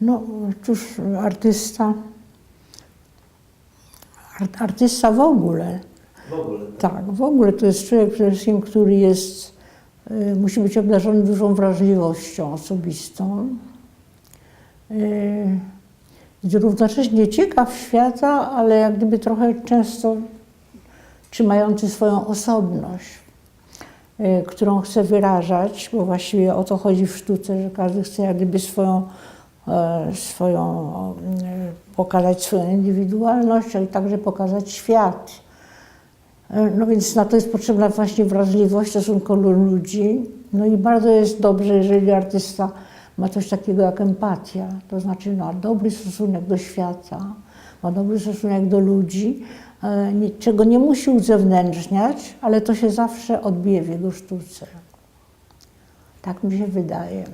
No, cóż, artysta, art, artysta w ogóle, W ogóle. tak, w ogóle to jest człowiek przede wszystkim, który jest, y, musi być obdarzony dużą wrażliwością osobistą. Y, jest równocześnie ciekaw świata, ale jak gdyby trochę często trzymający swoją osobność, y, którą chce wyrażać, bo właściwie o to chodzi w sztuce, że każdy chce jak gdyby swoją, swoją y, pokazać swoją indywidualność, ale także pokazać świat. E, No więc na to jest potrzebna właśnie wrażliwość w stosunku do ludzi. No i bardzo jest dobrze, jeżeli artysta ma coś takiego jak empatia, to znaczy ma dobry stosunek do świata, ma dobry stosunek do ludzi, e, czego nie musi uzewnętrzniać, ale to się zawsze odbije w jego sztuce. Tak mi się wydaje.